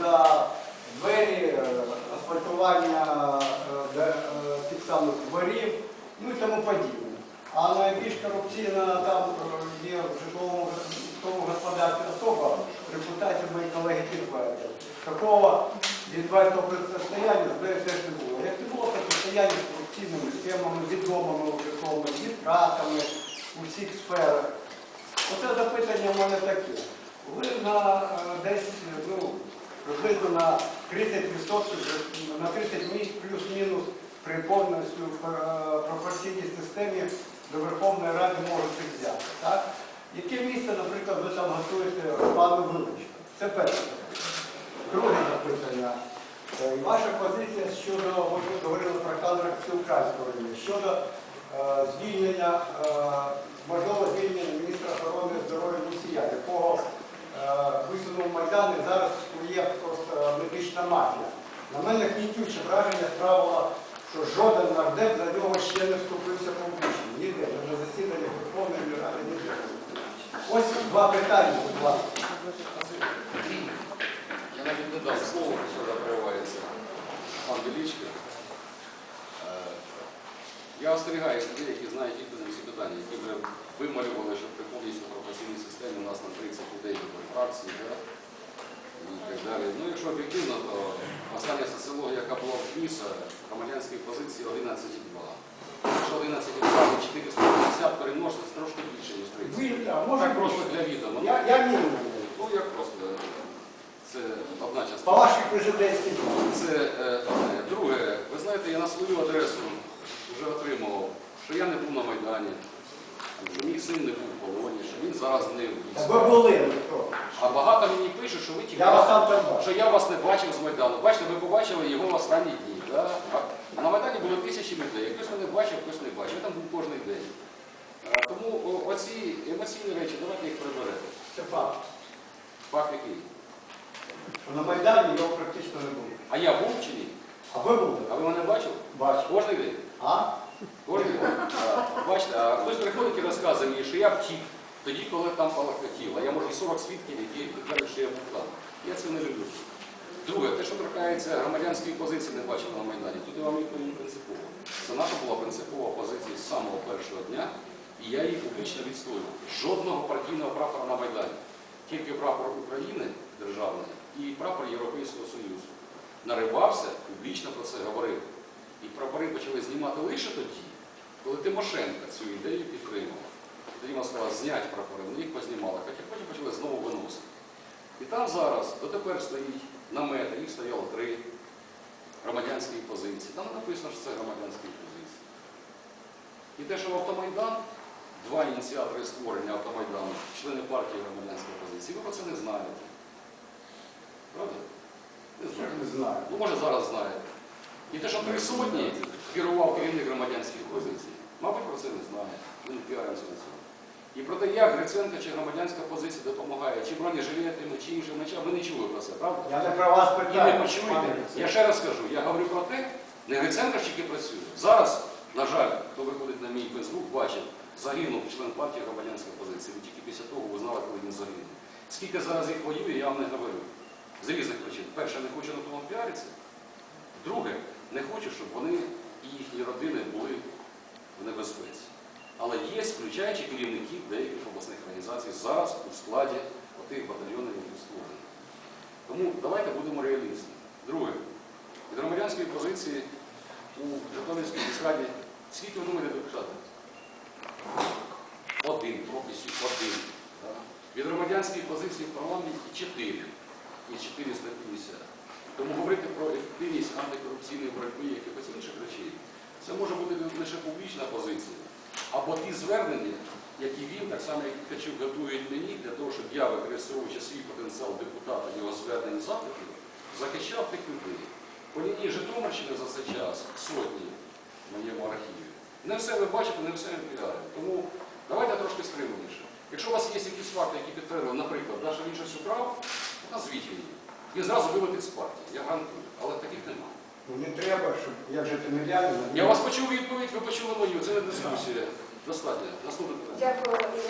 за двері, е, асфальтування е, е, тих самих дворів, ну і тому подібне. А найбільш корупційна там є в житловому тому господарстві особа, репутація мої колеги підтвердили. Такого відвертого протистояння теж не було. Як не було протистояння з корупційними схемами, відомими з відкратами у всіх сферах. Оце запитання в мене таке. Ви на десь ну, приблизно на 30%, на 30 місць плюс-мінус при повністю е, пропорційній системі до Верховної Ради можете взяти. Так? Яке місце, наприклад, ви там готуєте пану Вилучку? Це перше. Друге запитання. Е, Ваша позиція щодо, ви говорили про кадри всеукраїнського рівня, щодо е, звільнення, е, На мене гнітюче враження справило, що жоден нардеп за нього ще не вступився публічно. Ніде, не на засіданні Верховної Ради, ніде. Ось два питання, будь ласка. Я навіть не дав слово, що закривається пан Величко. Е, Я остерігаюся людей, які знають відповіді всі питання, які вже вималювали, що при повністю професійній системі у нас на 30 людей до фракції, і так далі. Ну, якщо об'єктивно, то остання соціологія, яка була в КНІСа, громадянської позиції 11,2. Якщо 11,2 і 450 перемножити, це трошки більше, ніж 30. Ви, а може Так просто для відома. Я, я мінімум. Ну, як просто. Це одна По частина. ваших президентських діях. Це е, одне. Друге, ви знаєте, я на свою адресу вже отримував, що я не був на Майдані, що мій син не був в полоні, що він зараз не в війську. ви були, ну? А багато мені пише, що ви Я вас там там бачив. що я вас не бачив з Майдану. Бачите, ви побачили його в останні дні. Да? А на Майдані було тисячі людей. Хтось мене бачив, хтось не бачив. Я там був кожен день. А, Тому о- оці емоційні речі, давайте їх приберемо. Це факт. Факт який? Що на Майдані його практично не було. А я був чи ні? А ви були? А ви мене бачили? Бачив. Кожен день. А? Кожен день. А, Бачите, а хтось приходить і розказує мені, що я втік тоді, коли там палахотіло. Я можу 40 свідків, які кажуть, що я був там. Я це не люблю. Друге, те, що торкається громадянської позиції, не бачив на Майдані. Тут я вам відповім принципово. Це наша була принципова позиція з самого першого дня, і я її публічно відстоював. Жодного партійного прапора на Майдані. Тільки прапор України державний і прапор Європейського Союзу. Наривався, публічно про це говорив. І прапори почали знімати лише тоді, коли Тимошенка цю ідею підтримала. Тоді вона сказала, знять прапори, вони їх познімали, хоча потім почали знову виносити. І там зараз дотепер стоїть намети, їх стояло три громадянські позиції. Там написано, що це громадянські позиції. І те, що в Автомайдан, два ініціатори створення Автомайдану, члени партії громадянської позиції, ви про це не знаєте. Правда? Не знаєте. не знаю. Ну, може, зараз знаєте. І те, що три сотні керував керівник громадянських позицій, мабуть, про це не знає. Не піаримося на цьому. І про те, як Гриценко чи громадянська позиція допомагає, чи бронежилетами, чи іншими речами, ви не чули про це, правда? Я не про вас І не почуєте. Я ще раз скажу, я говорю про те, не Гриценко тільки працює. Зараз, на жаль, хто виходить на мій Фейсбук, бачив, загинув член партії громадянська позиція. Ви тільки після того узнали, коли він загинув. Скільки зараз їх воює, я вам не говорю. З різних причин. Перше, не хочу на тому піаритися. Друге, не хочу, щоб вони і їхні родини були небезпеці. Але є, включаючи керівників деяких обласних організацій, зараз у складі отих батальйонів, які створені. Тому давайте будемо реалістами. Друге, від громадянської позиції у Житомирській міськраді скільки ви думаєте депутатів? Один, прописів, один. Від громадянської позиції в парламенті чотири із 450. Тому говорити про ефективність антикорупційної боротьби і якихось інших речей, це може бути лише публічна позиція. Або ті звернення, які він, так само як і Ткачук, готують мені для того, щоб я, використовуючи свій потенціал депутата, його звернень запитів, захищав тих людей. По лінії Житомирщини за цей час сотні в моєму архіві. Не все ви бачите, не все ми піаримо. Тому давайте трошки стриманіше. Якщо у вас є якісь факти, які підтвердили, наприклад, Даша він щось украв, назвіть її. Він зразу вилетить з партії, я гарантую. Ну не треба, щоб я житомирянин. Я вас почув відповідь, ви почули мою. Це не дискусія. Достатньо. Наступне питання. Дякую.